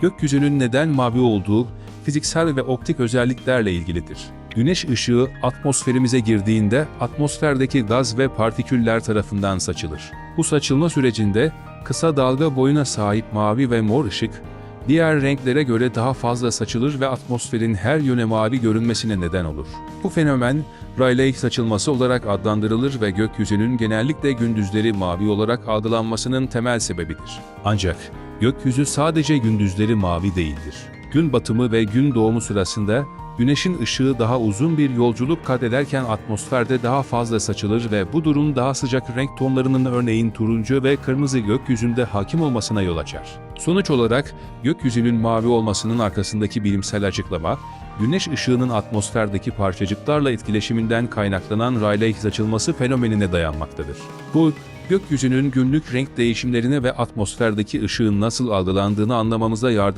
gökyüzünün neden mavi olduğu fiziksel ve optik özelliklerle ilgilidir. Güneş ışığı atmosferimize girdiğinde atmosferdeki gaz ve partiküller tarafından saçılır. Bu saçılma sürecinde kısa dalga boyuna sahip mavi ve mor ışık, diğer renklere göre daha fazla saçılır ve atmosferin her yöne mavi görünmesine neden olur. Bu fenomen Rayleigh saçılması olarak adlandırılır ve gökyüzünün genellikle gündüzleri mavi olarak algılanmasının temel sebebidir. Ancak gökyüzü sadece gündüzleri mavi değildir. Gün batımı ve gün doğumu sırasında güneşin ışığı daha uzun bir yolculuk kat ederken atmosferde daha fazla saçılır ve bu durum daha sıcak renk tonlarının örneğin turuncu ve kırmızı gökyüzünde hakim olmasına yol açar. Sonuç olarak gökyüzünün mavi olmasının arkasındaki bilimsel açıklama, güneş ışığının atmosferdeki parçacıklarla etkileşiminden kaynaklanan Rayleigh saçılması fenomenine dayanmaktadır. Bu, gökyüzünün günlük renk değişimlerine ve atmosferdeki ışığın nasıl algılandığını anlamamıza yardım